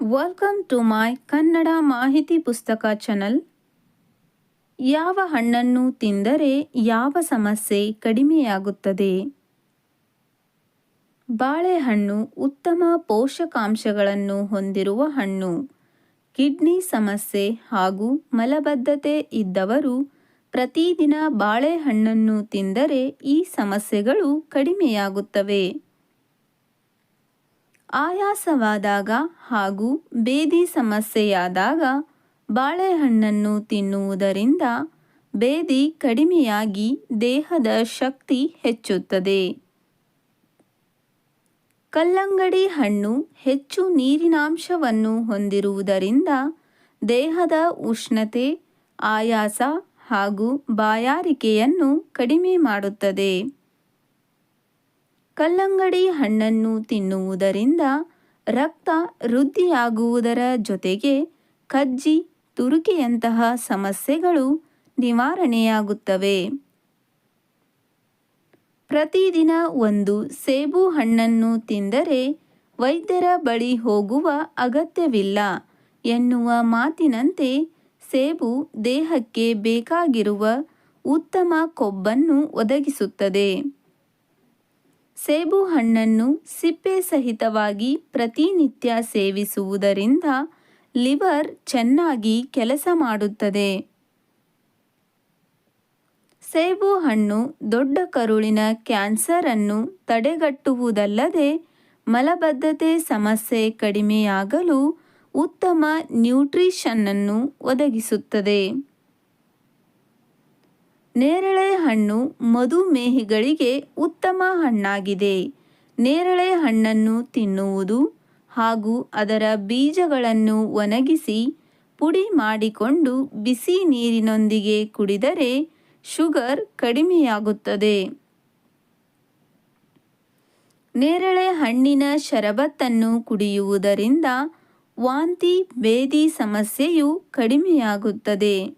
Welcome to my Kannada ಮಾಹಿತಿ ಪುಸ್ತಕ channel ಯಾವ ಹಣ್ಣನ್ನು ತಿಂದರೆ ಯಾವ ಸಮಸ್ಯೆ ಕಡಿಮೆಯಾಗುತ್ತದೆ? ಬಾಳೆಹಣ್ಣು ಉತ್ತಮ ಪೋಷಕಾಂಶಗಳನ್ನು ಹೊಂದಿರುವ ಹಣ್ಣು. ಕಿಡ್ನಿ ಸಮಸ್ಯೆ ಹಾಗೂ ಮಲಬದ್ಧತೆ ಇದ್ದವರು ಪ್ರತಿದಿನ ಬಾಳೆಹಣ್ಣನ್ನು ತಿಂದರೆ ಈ ಸಮಸ್ಯೆಗಳು ಕಡಿಮೆಯಾಗುತ್ತವೆ. ಆಯಾಸವಾದಾಗ ಹಾಗೂ ಬೇದಿ ಸಮಸ್ಯೆಯಾದಾಗ ಬಾಳೆಹಣ್ಣನ್ನು ತಿನ್ನುವುದರಿಂದ ಬೇದಿ ಕಡಿಮೆಯಾಗಿ ದೇಹದ ಶಕ್ತಿ ಹೆಚ್ಚುತ್ತದೆ. ಕಲ್ಲಂಗಡಿ ಹಣ್ಣು ಹೆಚ್ಚು ನೀರಿನಾಂಶವನ್ನು ಹೊಂದಿರುವುದರಿಂದ ದೇಹದ ಉಷ್ಣತೆ, ಆಯಾಸ ಹಾಗೂ ಬಾಯಾರಿಕೆಯನ್ನು ಕಡಿಮೆ ಮಾಡುತ್ತದೆ. ಕಲ್ಲಂಗಡಿ ಹಣ್ಣನ್ನು ತಿನ್ನುವುದರಿಂದ ರಕ್ತ ವೃದ್ಧಿಯಾಗುವುದರ ಜೊತೆಗೆ ಕಜ್ಜಿ, ತುರಿಕೆಯಂತಹ ಸಮಸ್ಯೆಗಳು ನಿವಾರಣೆಯಾಗುತ್ತವೆ. ಪ್ರತಿದಿನ ಒಂದು ಸೇಬು ಹಣ್ಣನ್ನು ತಿಂದರೆ ವೈದ್ಯರ ಬಳಿ ಹೋಗುವ ಅಗತ್ಯವಿಲ್ಲ ಎನ್ನುವ ಮಾತಿನಂತೆ ಸೇಬು ದೇಹಕ್ಕೆ ಬೇಕಾಗಿರುವ ಉತ್ತಮ ಕೊಬ್ಬನ್ನು ಒದಗಿಸುತ್ತದೆ. ಸೇಬು ಹಣ್ಣನ್ನು ಸಿಪ್ಪೆ ಸಹಿತವಾಗಿ ಪ್ರತಿನಿತ್ಯ ಸೇವಿಸುವುದರಿಂದ ಲಿವರ್ ಚೆನ್ನಾಗಿ ಕೆಲಸ ಮಾಡುತ್ತದೆ. ಸೇಬು ಹಣ್ಣು ದೊಡ್ಡ ಕರುಳಿನ ಕ್ಯಾನ್ಸರ್ ಅನ್ನು ತಡೆಗಟ್ಟುವುದಲ್ಲದೆ ಮಲಬದ್ಧತೆ ಸಮಸ್ಯೆ ಕಡಿಮೆಯಾಗಲು ಉತ್ತಮ ನ್ಯೂಟ್ರಿಷನ್ನನ್ನು ಒದಗಿಸುತ್ತದೆ. ನೇರಳೆ ಹಣ್ಣು ಮಧುಮೇಹಿಗಳಿಗೆ ಉತ್ತಮ ಹಣ್ಣಾಗಿದೆ. ನೇರಳೆ ಹಣ್ಣನ್ನು ತಿನ್ನುವುದು ಹಾಗೂ ಅದರ ಬೀಜಗಳನ್ನು ಒಣಗಿಸಿ ಪುಡಿ ಮಾಡಿಕೊಂಡು ಬಿಸಿ ನೀರಿನೊಂದಿಗೆ ಕುಡಿದರೆ ಶುಗರ್ ಕಡಿಮೆಯಾಗುತ್ತದೆ. ನೇರಳೆ ಹಣ್ಣಿನ ಶರಬತ್ತನ್ನು ಕುಡಿಯುವುದರಿಂದ ವಾಂತಿ, ಬೇದಿ ಸಮಸ್ಯೆಯು ಕಡಿಮೆಯಾಗುತ್ತದೆ.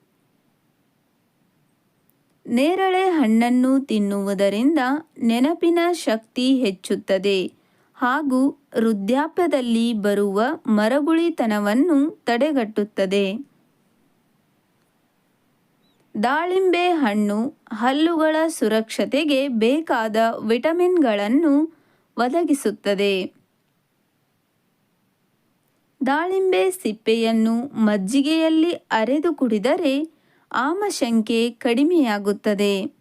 ನೇರಳೆ ಹಣ್ಣನ್ನು ತಿನ್ನುವುದರಿಂದ ನೆನಪಿನ ಶಕ್ತಿ ಹೆಚ್ಚುತ್ತದೆ ಹಾಗೂ ವೃದ್ಧಾಪ್ಯದಲ್ಲಿ ಬರುವ ಮರಗುಳಿತನವನ್ನು ತಡೆಗಟ್ಟುತ್ತದೆ. ದಾಳಿಂಬೆ ಹಣ್ಣು ಹಲ್ಲುಗಳ ಸುರಕ್ಷತೆಗೆ ಬೇಕಾದ ವಿಟಮಿನ್ಗಳನ್ನು ಒದಗಿಸುತ್ತದೆ. ದಾಳಿಂಬೆ ಸಿಪ್ಪೆಯನ್ನು ಮಜ್ಜಿಗೆಯಲ್ಲಿ ಅರೆದು ಕುಡಿದರೆ ಆಮಶಂಕೆ ಕಡಿಮೆಯಾಗುತ್ತದೆ.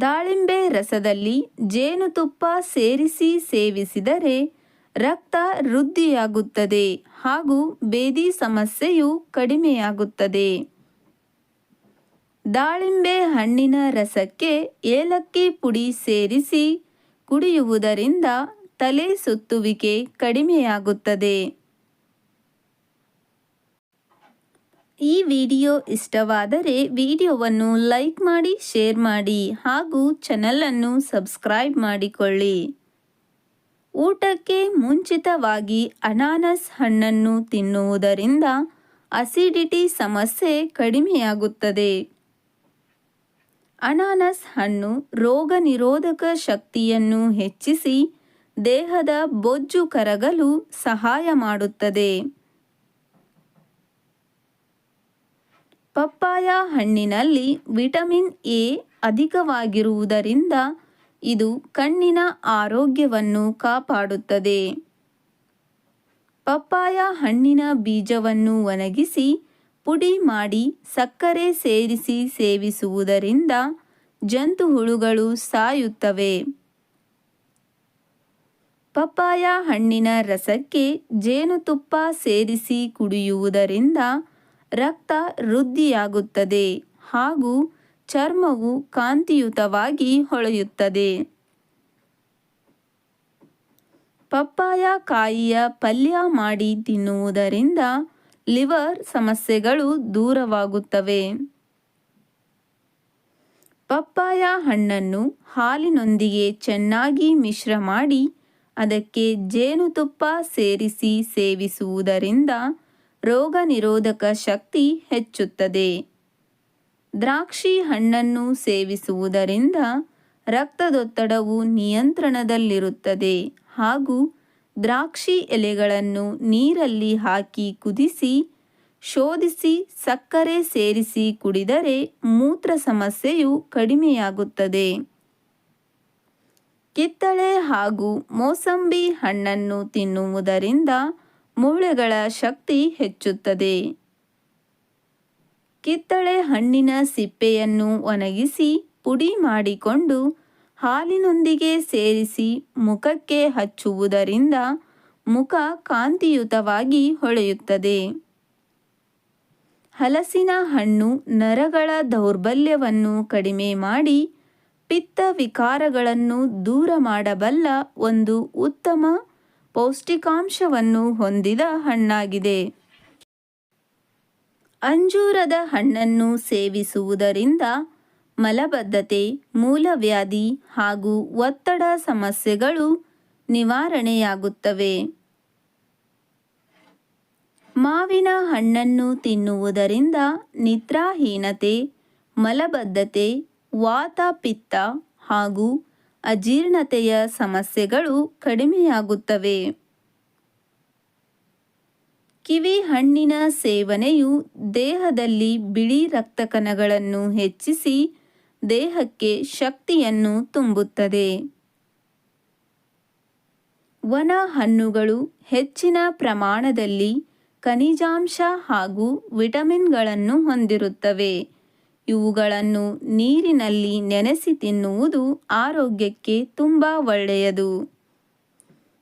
ದಾಳಿಂಬೆ ರಸದಲ್ಲಿ ಜೇನುತುಪ್ಪ ಸೇರಿಸಿ ಸೇವಿಸಿದರೆ ರಕ್ತ ವೃದ್ಧಿಯಾಗುತ್ತದೆ ಹಾಗೂ ಬೇದಿ ಸಮಸ್ಯೆಯು ಕಡಿಮೆಯಾಗುತ್ತದೆ. ದಾಳಿಂಬೆ ಹಣ್ಣಿನ ರಸಕ್ಕೆ ಏಲಕ್ಕಿ ಪುಡಿ ಸೇರಿಸಿ ಕುಡಿಯುವುದರಿಂದ ತಲೆ ಸುತ್ತುವಿಕೆ ಕಡಿಮೆಯಾಗುತ್ತದೆ. ಈ ವಿಡಿಯೋ ಇಷ್ಟವಾದರೆ ವಿಡಿಯೋವನ್ನು ಲೈಕ್ ಮಾಡಿ, ಶೇರ್ ಮಾಡಿ ಹಾಗೂ ಚಾನಲನ್ನು ಸಬ್ಸ್ಕ್ರೈಬ್ ಮಾಡಿಕೊಳ್ಳಿ. ಊಟಕ್ಕೆ ಮುಂಚಿತವಾಗಿ ಅನಾನಸ್ ಹಣ್ಣನ್ನು ತಿನ್ನುವುದರಿಂದ ಅಸಿಡಿಟಿ ಸಮಸ್ಯೆ ಕಡಿಮೆಯಾಗುತ್ತದೆ. ಅನಾನಸ್ ಹಣ್ಣು ರೋಗ ನಿರೋಧಕ ಶಕ್ತಿಯನ್ನು ಹೆಚ್ಚಿಸಿ ದೇಹದ ಬೊಜ್ಜು ಕರಗಲು ಸಹಾಯ ಮಾಡುತ್ತದೆ. ಪಪ್ಪಾಯ ಹಣ್ಣಿನಲ್ಲಿ ವಿಟಮಿನ್ ಎ ಅಧಿಕವಾಗಿರುವುದರಿಂದ ಇದು ಕಣ್ಣಿನ ಆರೋಗ್ಯವನ್ನು ಕಾಪಾಡುತ್ತದೆ. ಪಪ್ಪಾಯ ಹಣ್ಣಿನ ಬೀಜವನ್ನು ಒಣಗಿಸಿ ಪುಡಿ ಮಾಡಿ ಸಕ್ಕರೆ ಸೇರಿಸಿ ಸೇವಿಸುವುದರಿಂದ ಜಂತು ಹುಳುಗಳು ಸಾಯುತ್ತವೆ. ಪಪ್ಪಾಯ ಹಣ್ಣಿನ ರಸಕ್ಕೆ ಜೇನುತುಪ್ಪ ಸೇರಿಸಿ ಕುಡಿಯುವುದರಿಂದ ರಕ್ತ ವೃದ್ಧಿಯಾಗುತ್ತದೆ ಹಾಗೂ ಚರ್ಮವು ಕಾಂತಿಯುತವಾಗಿ ಹೊಳೆಯುತ್ತದೆ. ಪಪ್ಪಾಯ ಕಾಯಿಯ ಪಲ್ಯ ಮಾಡಿ ತಿನ್ನುವುದರಿಂದ ಲಿವರ್ ಸಮಸ್ಯೆಗಳು ದೂರವಾಗುತ್ತವೆ. ಪಪ್ಪಾಯ ಹಣ್ಣನ್ನು ಹಾಲಿನೊಂದಿಗೆ ಚೆನ್ನಾಗಿ ಮಿಶ್ರ ಮಾಡಿ, ಅದಕ್ಕೆ ಜೇನುತುಪ್ಪ ಸೇರಿಸಿ ಸೇವಿಸುವುದರಿಂದ ರೋಗ ನಿರೋಧಕ ಶಕ್ತಿ ಹೆಚ್ಚುತ್ತದೆ. ದ್ರಾಕ್ಷಿ ಹಣ್ಣನ್ನು ಸೇವಿಸುವುದರಿಂದ ರಕ್ತದೊತ್ತಡವು ನಿಯಂತ್ರಣದಲ್ಲಿರುತ್ತದೆ ಹಾಗೂ ದ್ರಾಕ್ಷಿ ಎಲೆಗಳನ್ನು ನೀರಲ್ಲಿ ಹಾಕಿ ಕುದಿಸಿ, ಶೋಧಿಸಿ, ಸಕ್ಕರೆ ಸೇರಿಸಿ ಕುಡಿದರೆ ಮೂತ್ರ ಸಮಸ್ಯೆಯು ಕಡಿಮೆಯಾಗುತ್ತದೆ. ಕಿತ್ತಳೆ ಹಾಗೂ ಮೋಸಂಬಿ ಹಣ್ಣನ್ನು ತಿನ್ನುವುದರಿಂದ ಮೂಳೆಗಳ ಶಕ್ತಿ ಹೆಚ್ಚುತ್ತದೆ. ಕಿತ್ತಳೆ ಹಣ್ಣಿನ ಸಿಪ್ಪೆಯನ್ನು ಒಣಗಿಸಿ ಪುಡಿ ಮಾಡಿಕೊಂಡು ಹಾಲಿನೊಂದಿಗೆ ಸೇರಿಸಿ ಮುಖಕ್ಕೆ ಹಚ್ಚುವುದರಿಂದ ಮುಖ ಕಾಂತಿಯುತವಾಗಿ ಹೊಳೆಯುತ್ತದೆ. ಹಲಸಿನ ಹಣ್ಣು ನರಗಳ ದೌರ್ಬಲ್ಯವನ್ನು ಕಡಿಮೆ ಮಾಡಿ ಪಿತ್ತ ವಿಕಾರಗಳನ್ನು ದೂರ ಮಾಡಬಲ್ಲ ಒಂದು ಉತ್ತಮ ಪೌಷ್ಟಿಕಾಂಶವನ್ನು ಹೊಂದಿದ ಹಣ್ಣಾಗಿದೆ. ಅಂಜೂರದ ಹಣ್ಣನ್ನು ಸೇವಿಸುವುದರಿಂದ ಮಲಬದ್ಧತೆ, ಮೂಲವ್ಯಾಧಿ ಹಾಗೂ ಒತ್ತಡ ಸಮಸ್ಯೆಗಳು ನಿವಾರಣೆಯಾಗುತ್ತವೆ. ಮಾವಿನ ಹಣ್ಣನ್ನು ತಿನ್ನುವುದರಿಂದ ನಿದ್ರಾಹೀನತೆ, ಮಲಬದ್ಧತೆ, ವಾತ, ಪಿತ್ತ ಹಾಗೂ ಅಜೀರ್ಣತೆಯ ಸಮಸ್ಯೆಗಳು ಕಡಿಮೆಯಾಗುತ್ತವೆ. ಕಿವಿ ಹಣ್ಣಿನ ಸೇವನೆಯು ದೇಹದಲ್ಲಿ ಬಿಳಿ ರಕ್ತ ಕಣಗಳನ್ನು ಹೆಚ್ಚಿಸಿ ದೇಹಕ್ಕೆ ಶಕ್ತಿಯನ್ನು ತುಂಬುತ್ತದೆ. ವನ ಹಣ್ಣುಗಳು ಹೆಚ್ಚಿನ ಪ್ರಮಾಣದಲ್ಲಿ ಖನಿಜಾಂಶ ಹಾಗೂ ವಿಟಮಿನ್ಗಳನ್ನು ಹೊಂದಿರುತ್ತವೆ. ಇವುಗಳನ್ನು ನೀರಿನಲ್ಲಿ ನೆನೆಸಿ ತಿನ್ನುವುದು ಆರೋಗ್ಯಕ್ಕೆ ತುಂಬ ಒಳ್ಳೆಯದು.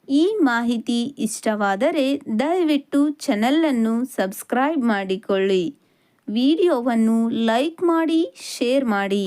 ಈ ಮಾಹಿತಿ ಇಷ್ಟವಾದರೆ ದಯವಿಟ್ಟು ಚಾನಲನ್ನು ಸಬ್ಸ್ಕ್ರೈಬ್ ಮಾಡಿಕೊಳ್ಳಿ. ವಿಡಿಯೋವನ್ನು ಲೈಕ್ ಮಾಡಿ, ಶೇರ್ ಮಾಡಿ.